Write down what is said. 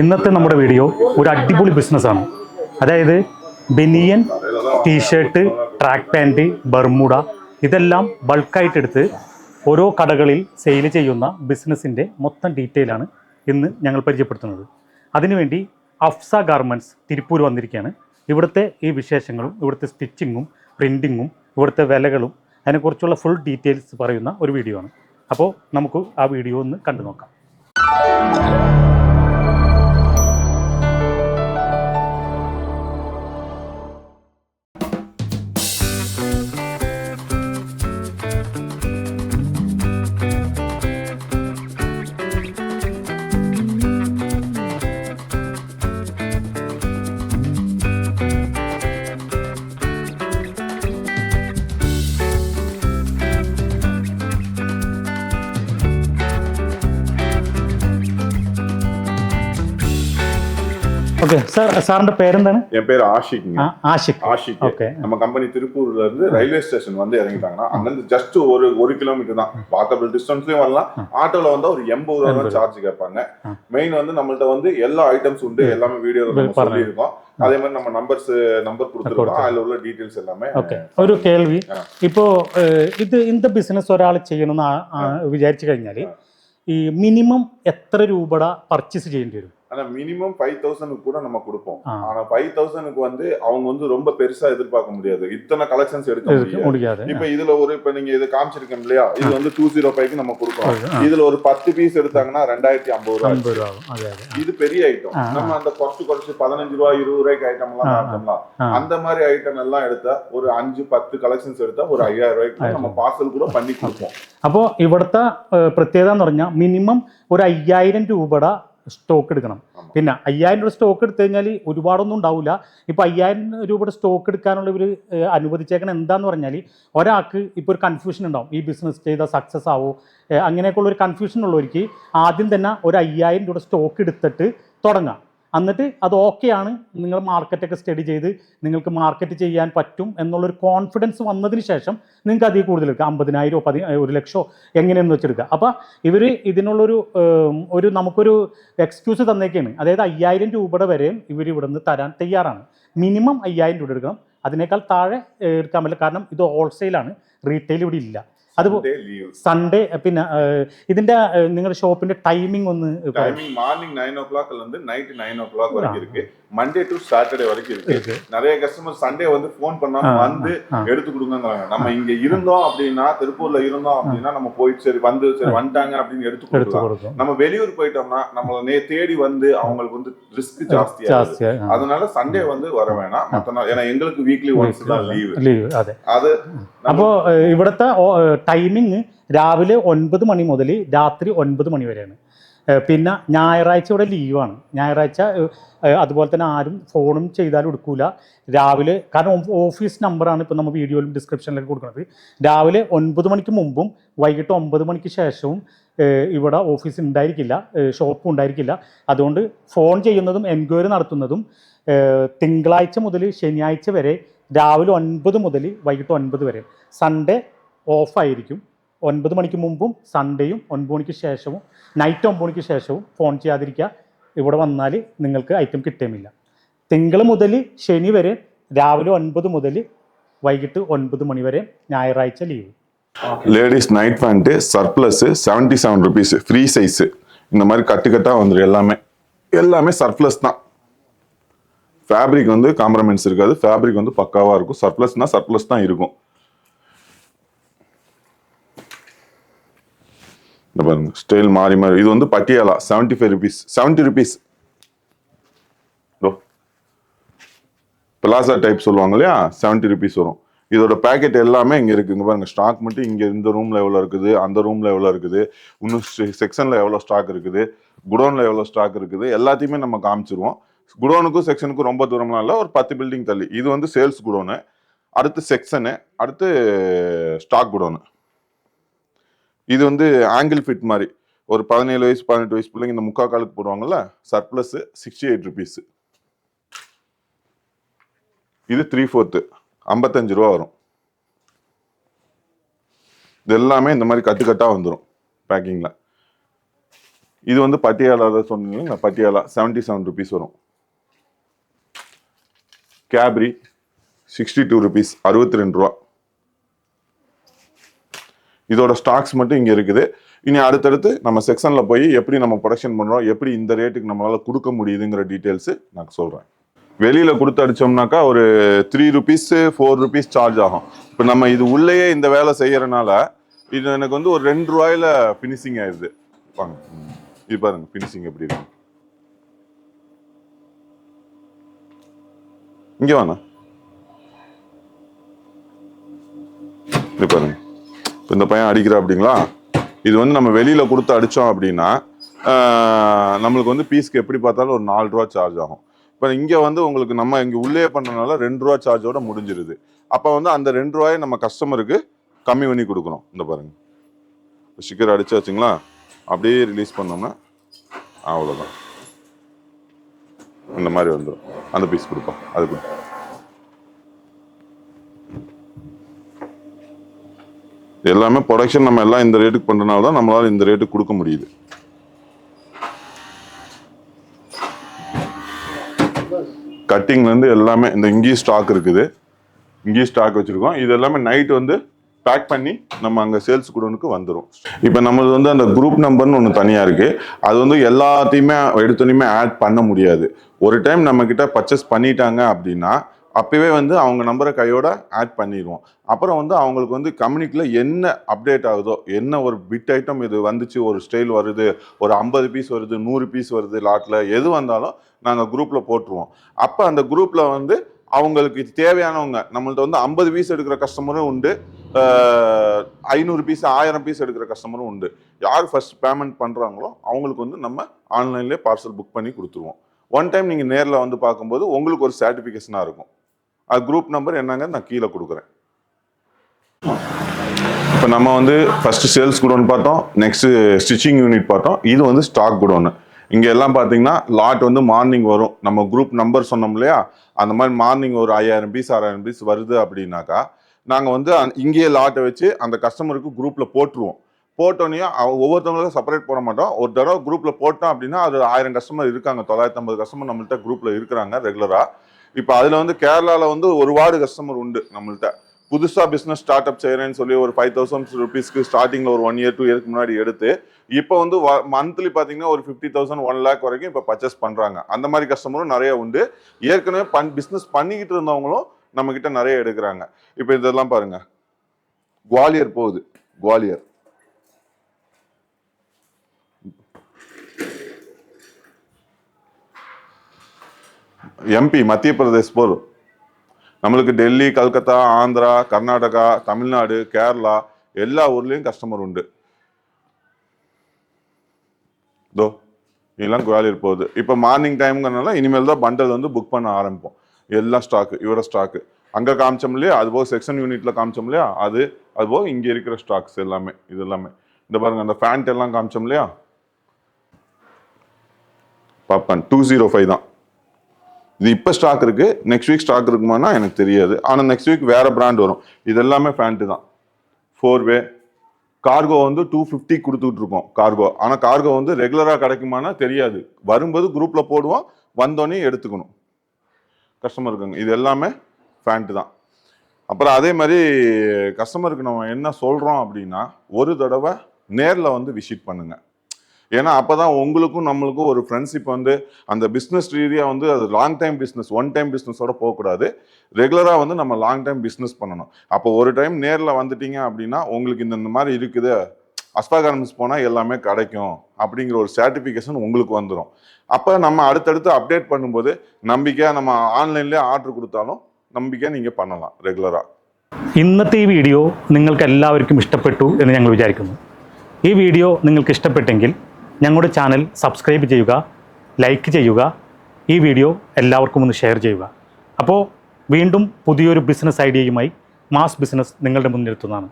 ഇന്നത്തെ നമ്മുടെ വീഡിയോ ഒരു അടിപൊളി ബിസിനസ്സാണ്. അതായത് banian t shirt track pant Bermuda ഇതെല്ലാം ബൾക്കായിട്ട് എടുത്ത് ഓരോ കടകളിൽ സെയിൽ ചെയ്യുന്ന ബിസിനസ്സിന്റെ മൊത്തം ഡീറ്റെയിൽ ആണ് ഇന്ന് ഞങ്ങൾ പരിചയപ്പെടുത്തുന്നത്. അതിനുവേണ്ടി അഫ്സ ഗാർമെന്റ്സ് തിരുപ്പൂർ വന്നിരിക്കുകയാണ്. ഇവിടുത്തെ ഈ വിശേഷങ്ങളും ഇവിടുത്തെ സ്റ്റിച്ചിങ്ങും പ്രിന്റിങ്ങും ഇവിടുത്തെ വിലകളും അതിനെക്കുറിച്ചുള്ള ഫുൾ ഡീറ്റെയിൽസ് പറയുന്ന ഒരു വീഡിയോ ആണ്. അപ്പോൾ നമുക്ക് ആ വീഡിയോ ഒന്ന് കണ്ടു നോക്കാം சார் സാർ സാറിന്റെ പേരെന്താണ്? என் பேர் ஆஷிக் ஆஷிக் ஆஷிக் ஓகே நம்ம கம்பெனி திருப்பூர்ல இருந்து ரயில்வே ஸ்டேஷன் வந்து இறங்கிட்டாங்கன்னா அங்கிருந்து ஜஸ்ட் ஒரு ஒரு கிலோமீட்டர் தான் வாக்கபிள் டிஸ்டன்ஸ்லயும் வரலாம் ஆட்டோல வந்தா ஒரு எண்பது ரூபா சார்ஜ் கேட்பாங்க மெயின் வந்து நம்மள்ட்ட வந்து எல்லா ஐட்டம்ஸ் உண்டு எல்லாமே வீடியோ சொல்லியிருக்கோம் அதே மாதிரி நம்ம நம்பர்ஸ் நம்பர் கொடுத்துருக்கோം அதுல உள்ள டீடைல்ஸ் எல்லாமே ഓക്കെ ഒരു കേൾവി. ആ. ഇപ്പോ ഏഹ്, ഇത് ഇന്നത്തെ ബിസിനസ് ഒരാൾ ചെയ്യണമെന്ന് ആ- ആ. വിചാരിച്ചു ഈ മിനിമം എത്ര രൂപയുടെ പർച്ചേസ് ചെയ്യേണ്ടി വരും? ஆனா மினிமம் ஃபைவ் தௌசண்ட்க்கு கூட நம்ம கொடுப்போம் ஆ. ஆனா ஃபைவ் தௌசண்ட்க்கு வந்து அவங்க வந்து ரொம்ப பெருசா எதிர்பார்க்க முடியாது இத்தனை கலெக்ஷன்ஸ் எடுக்க എടുക്ക- முடியாது முடியாது இப்ப இதுல ஒரு இப்ப நீங்க இது காமிச்சிருக்கேன் இல்லையா இது வந்து டூ ஜீரோ ஃபைவ்க்கு நம்ம கொடுக்குறோம் ആ, இதுல ஒரு பத்து பீஸ் எடுத்தாங்கன்னா ரெண்டாயிரத்தி ஐம்பது ரூபாய் അമ്പത് രൂപ ആവും അതെ അതെ இது பெரிய ஐட்டம் ஆ, ஆ. நம்ம அந்த குறைச்சு குறைச்சு பதினஞ்சு ரூபாய் இருபது ரூபாய்க்கு ஐட்டம் எல்லாம் ஆ, ஆ. பார்த்தோம்னா ആ. அந்த மாதிரி ஐட்டம் எல்லாம் எடுத்தா ஒரு அஞ்சு பத்து கலெக்ஷன்ஸ் எடுத்தா ஒரு ஐயாயிரம் ரூபாய்க்கு நம்ம பார்சல் கூட பண்ணி கொடுப்போம் അപ്പോൾ ഇവിടുത്തെ ഏഹ്, പ്രത്യേകത എന്ന് പറഞ്ഞാൽ മിനിമം ഒരു അയ്യായിരം രൂപയുടെ സ്റ്റോക്ക് എടുക്കണം. പിന്നെ അയ്യായിരം രൂപ സ്റ്റോക്ക് എടുത്തു കഴിഞ്ഞാൽ ഒരുപാടൊന്നും ഉണ്ടാവില്ല ഇപ്പൊ അയ്യായിരം രൂപയുടെ സ്റ്റോക്ക് എടുക്കാനുള്ള ഇവർ അനുവദിച്ചേക്കണം എന്താന്ന് പറഞ്ഞാൽ ഒരാൾക്ക് ഇപ്പോൾ ഒരു കൺഫ്യൂഷൻ ഉണ്ടാവും. ഈ ബിസിനസ് ചെയ്താൽ സക്സസ് ആവോ? അങ്ങനെയൊക്കെ അങ്ങനെയൊക്കെയുള്ള ഒരു കൺഫ്യൂഷൻ ഉള്ളവർക്ക് ആദ്യം തന്നെ ഒരു അയ്യായിരം രൂപ സ്റ്റോക്ക് എടുത്തിട്ട് തുടങ്ങാം. എന്നിട്ട് അത് ഓക്കെയാണ് നിങ്ങൾ മാർക്കറ്റൊക്കെ സ്റ്റഡി ചെയ്ത് നിങ്ങൾക്ക് മാർക്കറ്റ് ചെയ്യാൻ പറ്റും എന്നുള്ളൊരു കോൺഫിഡൻസ് വന്നതിന് ശേഷം നിങ്ങൾക്ക് അതിൽ കൂടുതൽ എടുക്കാം. അമ്പതിനായിരമോ പതി ഒരു ലക്ഷമോ എങ്ങനെയെന്ന് വെച്ചെടുക്കുക അപ്പോൾ ഇവർ ഇതിനുള്ളൊരു ഒരു നമുക്കൊരു എക്സ്ക്യൂസ് തന്നേക്കാണ്. അതായത് അയ്യായിരം രൂപയുടെ വരെയും ഇവർ ഇവിടെ നിന്ന് തരാൻ തയ്യാറാണ്. മിനിമം അയ്യായിരം രൂപ എടുക്കണം. അതിനേക്കാൾ താഴെ എടുക്കാൻ പറ്റില്ല. കാരണം ഇത് ഹോൾസെയിലാണ് റീറ്റെയിൽ ഇവിടെ ഇല്ല. അത് Day leave. സൺഡേ പിന്നെ ഏഹ്, ഇതിൻ്റെ ഏഹ്, നിങ്ങളുടെ ഷോപ്പിൻ്റെ ടൈമിംഗ് ഒന്ന് പറ- டைமிங் மார்னிங் நைன் ஓ கிளாக்ல இருந்து நைட் நைன் ஓ கிளாக் வரைக்கும் இருக்கு மண்டே டு சாட்டர்டே வரைக்கும் இருக்கு இருக்கு. நிறைய கஸ்டமர் சண்டே வந்து ஃபோன் பண்ணாம ஆ, வந்து ஆ. எடுத்து கொடுங்கங்கிறாங்க நம்ம இங்க இருந்தோம் அப்படின்னா திருப்பூர்ல இருந்தோம் அப்படின்னா நம்ம போயிட்டு சரி வந்து சரி வந்துட்டாங்க அப்படின்னு எடுத்து എടുത്ത് கொடுக்கலாம் കൊടുക്കും நம்ம வெளியூர் போயிட்டோம்னா நம்மள நே தேடி வந்து அவங்களுக்கு வந்து ரிஸ்க் ஜாஸ்தியா இருக்கு. ജാസ്തിയായി ആ. அதனால சண்டே வந்து வர வேணாம் மத்த நாள் ஏன்னா எங்களுக்கு வீக்லி ஒன்ஸ் தான் லீவு ലീവ് അതെ அது അപ്പോൾ ഇവിടുത്തെ ടൈമിങ് രാവിലെ ഒൻപത് മണി മുതൽ രാത്രി ഒൻപത് മണി വരെയാണ്. പിന്നെ ഞായറാഴ്ച ഇവിടെ ലീവാണ് ഞായറാഴ്ച അതുപോലെ തന്നെ ആരും ഫോണും ചെയ്താലും എടുക്കൂല. രാവിലെ കാരണം ഓഫീസ് നമ്പറാണ് ഇപ്പോൾ നമ്മൾ വീഡിയോയിലും ഡിസ്ക്രിപ്ഷനിലൊക്കെ കൊടുക്കുന്നത്. രാവിലെ ഒൻപത് മണിക്ക് മുമ്പും വൈകിട്ട് ഒമ്പത് മണിക്ക് ശേഷവും ഇവിടെ ഓഫീസ് ഉണ്ടായിരിക്കില്ല. ഷോപ്പ് ഉണ്ടായിരിക്കില്ല. അതുകൊണ്ട് ഫോൺ ചെയ്യുന്നതും എൻക്വയറി നടത്തുന്നതും തിങ്കളാഴ്ച മുതൽ ശനിയാഴ്ച വരെ രാവിലെ ഒൻപത് മുതൽ വൈകിട്ട് ഒൻപത് വരെ. സൺഡേ ഓഫായിരിക്കും ഒൻപത് മണിക്ക് മുമ്പും സൺഡേയും ഒൻപത് മണിക്ക് ശേഷവും നൈറ്റ് ഒമ്പത് മണിക്ക് ശേഷവും ഫോൺ ചെയ്യാതിരിക്കുക ഇവിടെ വന്നാൽ നിങ്ങൾക്ക് ഐറ്റം കിട്ടുകയുമില്ല തിങ്കൾ മുതൽ ശനി വരെ രാവിലെ ഒൻപത് മുതൽ വൈകിട്ട് ഒൻപത് മണി വരെ ഞായറാഴ്ച leave ladies night pant surplus seventy seven rupees free size இந்த மாதிரி கட்டு கட்டா வந்துடும் எல்லாமே எல்லாமே சர்ப்ளஸ் தான் ஃபேப்ரிக் வந்து காம்ப்ரமைன்ஸ் இருக்காது ஃபேப்ரிக் வந்து பக்காவா இருக்கும் சர்ப்ளஸ்னா சர்ப்ளஸ் தான் இருக்கும் இந்த பாருங்க ஸ்டைல் மாறி மாறி இது வந்து Patiala seventy five rupees seventy rupees plaza type சொல்லுவாங்க இல்லையா? செவன்ட்டி ருபீஸ் வரும். இதோட பேக்கெட் எல்லாமே இங்கே இருக்கு. இங்க பாருங்க ஸ்டாக் மட்டும் இங்கே இந்த ரூமில் எவ்வளோ இருக்குது அந்த ரூமில் எவ்வளோ இருக்குது இன்னும் செக்ஷனில் எவ்வளோ ஸ்டாக் இருக்குது குடோனில் எவ்வளோ ஸ்டாக் இருக்குது எல்லாத்தையுமே நம்ம காமிச்சிருவோம். குடோனுக்கும் செக்ஷனுக்கும் ரொம்ப தூரம்லாம் இல்லை ஒரு பத்து பில்டிங் தள்ளி. இது வந்து சேல்ஸ் குடோனு அடுத்து செக்ஷனு அடுத்து ஸ்டாக் குடோனு இது வந்து ஆங்கிள் ஃபிட் மாதிரி. ஒரு பதினேழு வயசு பதினெட்டு வயசு பிள்ளைங்க இந்த முக்கா காலுக்கு போடுவாங்கல்ல சர்ப்ளஸ் சிக்ஸ்டி எயிட் ருபீஸ் இது த்ரீ ஃபோர்த்து ஐம்பத்தஞ்சு ரூபா வரும். இது எல்லாமே இந்த மாதிரி கட்டுக்கட்டாக வந்துடும் பேக்கிங்கில் இது வந்து பட்டியாலா சொன்னீங்கன்னா பட்டியாலா செவன்ட்டி செவன் ருபீஸ் வரும். கேப்ரி சிக்ஸ்டி டூ ருபீஸ் அறுபத்தி ரெண்டு ரூபா. இதோட ஸ்டாக்ஸ் மட்டும் இங்கே இருக்குது. இனி அடுத்தடுத்து நம்ம செக்ஷனில் போய் எப்படி நம்ம ப்ரொடக்ஷன் பண்ணுறோம் எப்படி இந்த ரேட்டுக்கு நம்மளால் கொடுக்க முடியுதுங்கிற டீட்டெயில்ஸு நான் சொல்கிறேன் வெளியில் கொடுத்து அடிச்சோம்னாக்கா ஒரு three rupees four rupees charge ஆகும். இப்போ நம்ம இது உள்ளேயே இந்த வேலை செய்கிறனால இது எனக்கு வந்து ஒரு ரெண்டு ரூபாயில ஃபினிஷிங் ஆயிடுது. வாங்க. ம். இது பாருங்க ஃபினிஷிங் எப்படி இருக்கு. இங்கே வாங்க இது பாருங்க. இப்போ இந்த பையன் அடிக்கிறா அப்படிங்களா? இது வந்து நம்ம வெளியில் கொடுத்து அடித்தோம் அப்படின்னா நம்மளுக்கு வந்து பீஸ்க்கு எப்படி பார்த்தாலும் ஒரு நாலு ரூபா சார்ஜ் ஆகும். இப்போ இங்கே வந்து உங்களுக்கு நம்ம இங்கே உள்ளே பண்ணனால ரெண்டு ரூபா சார்ஜோட முடிஞ்சிருது. அப்போ வந்து அந்த ரெண்டு ரூபாயை நம்ம கஸ்டமருக்கு கம்மி பண்ணி கொடுக்கணும். இந்த பாருங்க. ஸ்டிக்கர் அடிச்சாச்சுங்களா? அப்படியே ரிலீஸ் பண்ணோம்னா அவ்வளோதான் இந்த மாதிரி வந்துடும் அந்த பீஸ் கொடுப்போம். அதுக்கு கொடு. இது எல்லாமே ப்ரொடக்ஷன் நம்ம எல்லாம் இந்த ரேட்டுக்கு பண்ணுறனால தான் நம்மளால் இந்த ரேட்டுக்கு கொடுக்க முடியுது. கட்டிங்லேருந்து எல்லாமே இந்த இங்கேயும் ஸ்டாக் இருக்குது. இங்கேயும் ஸ்டாக் வச்சுருக்கோம். இது எல்லாமே நைட் வந்து பேக் பண்ணி நம்ம அங்கே சேல்ஸ் குடோனுக்கு வந்துடும் இப்போ நம்மளது வந்து அந்த குரூப் நம்பர்னு ஒன்று தனியாக இருக்குது அது வந்து எல்லாத்தையுமே எடுத்தோனையுமே ஆட் பண்ண முடியாது. ஒரு டைம் நம்மக்கிட்ட பர்ச்சேஸ் பண்ணிட்டாங்க அப்படின்னா அப்போவே வந்து அவங்க நம்பரை கையோட ஆட் பண்ணிடுவோம். அப்புறம் வந்து அவங்களுக்கு வந்து கம்யூனிக்கில் என்ன அப்டேட் ஆகுதோ என்ன ஒரு பிட் ஐட்டம் இது வந்துச்சு ஒரு ஸ்டைல் வருது ஒரு ஐம்பது பீஸ் வருது நூறு பீஸ் வருது லாட்டில் எது வந்தாலும் நாங்கள் குரூப்பில் போட்டுருவோம். அப்போ அந்த குரூப்பில் வந்து அவங்களுக்கு இது தேவையானவங்க நம்மள்ட்ட வந்து ஐம்பது பீஸ் எடுக்கிற கஸ்டமரும் உண்டு ஐநூறு பீஸ் ஆயிரம் பீஸ் எடுக்கிற கஸ்டமரும் உண்டு. யார் ஃபர்ஸ்ட் பேமெண்ட் பண்ணுறாங்களோ அவங்களுக்கு வந்து நம்ம ஆன்லைன்லேயே பார்சல் புக் பண்ணி கொடுத்துருவோம். ஒன் டைம் நீங்கள் நேரில் வந்து பார்க்கும்போது உங்களுக்கு ஒரு சர்டிஃபிகேஷனாக இருக்கும். அது குரூப் நம்பர் என்னங்க நான் கீழே கொடுக்குறேன். இப்போ நம்ம வந்து ஃபஸ்ட்டு சேல்ஸ் குடோன் பார்த்தோம் நெக்ஸ்ட் ஸ்டிச்சிங் யூனிட் பார்த்தோம். இது வந்து ஸ்டாக் குடோன். இங்கே எல்லாம் பார்த்தீங்கன்னா லாட் வந்து மார்னிங் வரும். நம்ம குரூப் நம்பர் சொன்னோம் இல்லையா? அந்த மாதிரி மார்னிங் ஒரு ஐயாயிரம் பீஸ் ஆறாயிரம் பீஸ் வருது அப்படின்னாக்கா நாங்கள் வந்து இங்கேயே லாட்டை வச்சு அந்த கஸ்டமருக்கு குரூப்பில் போட்டுருவோம். போட்டோன்னே ஒவ்வொருத்தவங்களுக்கும் செப்பரேட் போட மாட்டோம். ஒரு தடவை குரூப்பில் போட்டோம் அப்படின்னா அது ஆயிரம் கஸ்டமர் இருக்காங்க. தொள்ளாயிரத்தி ஐம்பது கஸ்டமர் நம்மள்கிட்ட குரூப்பில் இருக்கிறாங்க ரெகுலராக இப்போ அதில் வந்து கேரளாவில் வந்து ஒரு வார்டு கஸ்டமர் உண்டு நம்மள்ட்ட. புதுசாக பிஸ்னஸ் ஸ்டார்ட் அப் செய்கிறேன்னு சொல்லி ஒரு ஃபைவ் தௌசண்ட் ருபீஸ்க்கு ஸ்டார்டிங்கில் ஒரு ஒன் இயர் டூ இயர்க்கு முன்னாடி எடுத்து இப்போ வந்து மந்த்லி பார்த்தீங்கன்னா ஒரு ஃபிஃப்டி தௌசண்ட் ஒன் லேக் வரைக்கும் இப்போ பர்ச்சேஸ் பண்ணுறாங்க அந்த மாதிரி கஸ்டமரும் நிறைய உண்டு. ஏற்கனவே பண் பிஸ்னஸ் பண்ணிக்கிட்டு இருந்தவங்களும் நம்மக்கிட்ட நிறைய எடுக்கிறாங்க. இப்போ இதெல்லாம் பாருங்கள் குவாலியர் போகுது. குவாலியர். எம்பி மத்திய பிரதேஷ் போதும் நம்மளுக்கு டெல்லி கல்கத்தா ஆந்திரா கர்நாடகா தமிழ்நாடு கேரளா எல்லா ஊர்லேயும் கஸ்டமர் உண்டு. தோ இதெல்லாம் குவாலியர் போகுது. இப்போ மார்னிங் டைம்ங்கிறனால இனிமேல் தான் பண்டல் வந்து புக் பண்ண ஆரம்பிப்போம். எல்லாம் ஸ்டாக்கு இவர ஸ்டாக்கு அங்கே காமிச்சோம் இல்லையா? அது போக செக்ஷன் யூனிட்டில் காமிச்சோம் இல்லையா? அது அதுபோக இங்கே இருக்கிற ஸ்டாக்ஸ் எல்லாமே இது எல்லாமே. இந்த பாருங்க அந்த ஃபேண்ட் எல்லாம் காமிச்சோம் இல்லையா? பாப்பான் டூ ஜீரோ ஃபைவ் தான். இது இப்போ ஸ்டாக் இருக்குது நெக்ஸ்ட் வீக் ஸ்டாக் இருக்குமானா எனக்கு தெரியாது. ஆனால் நெக்ஸ்ட் வீக் வேறு பிராண்ட் வரும். இது எல்லாமே ஃபேண்ட்டு தான். ஃபோர் வே கார்கோ வந்து டூ ஃபிஃப்டி கொடுத்துட்டு இருக்கோம். கார்கோ ஆனால் கார்கோ வந்து ரெகுலராக கிடைக்குமானா தெரியாது. வரும்போது குரூப்பில் போடுவோம். வந்தோடனே எடுத்துக்கணும். கஸ்டமர் இருக்குங்க. இது எல்லாமே ஃபேண்ட்டு தான். அப்புறம் அதே மாதிரி கஸ்டமருக்கு நம்ம என்ன சொல்கிறோம் அப்படின்னா ஒரு தடவை நேரில் வந்து விசிட் பண்ணுங்கள் ஏன்னா அப்போ தான் உங்களுக்கும் நம்மளுக்கும் ஒரு ஃப்ரெண்ட்ஷிப் வந்து அந்த பிஸ்னஸ் ரீதியாக வந்து அது long time business one time பிஸ்னஸோட போகக்கூடாது. ரெகுலராக வந்து நம்ம லாங் டைம் பிஸ்னஸ் பண்ணணும். அப்போ ஒரு டைம் நேரில் வந்துட்டீங்க அப்படின்னா உங்களுக்கு இந்த மாதிரி இருக்குது. அஸ்டாகானமிஸ் போனால் எல்லாமே கிடைக்கும் அப்படிங்கிற ஒரு சர்டிஃபிகேஷன் உங்களுக்கு வந்துடும் அப்போ நம்ம அடுத்தடுத்து அப்டேட் பண்ணும்போது நம்பிக்கையாக நம்ம ஆன்லைன்லேயே ஆர்டர் கொடுத்தாலும் நம்பிக்கையாக நீங்கள் பண்ணலாம் ரெகுலராக ഇന്നത്തെ ഈ വീഡിയോ നിങ്ങൾക്ക് എല്ലാവർക്കും ഇഷ്ടപ്പെട്ടു എന്ന് ഞങ്ങൾ വിചാരിക്കുന്നു. ഈ വീഡിയോ നിങ്ങൾക്ക് ഇഷ്ടപ്പെട്ടെങ്കിൽ ഞങ്ങളുടെ ചാനൽ സബ്സ്ക്രൈബ് ചെയ്യുക ലൈക്ക് ചെയ്യുക ഈ വീഡിയോ എല്ലാവർക്കും ഒന്ന് ഷെയർ ചെയ്യുക. അപ്പോൾ വീണ്ടും പുതിയൊരു ബിസിനസ് ഐഡിയയുമായി മാസ് ബിസിനസ് നിങ്ങളുടെ മുന്നിലെത്തുന്നതാണ്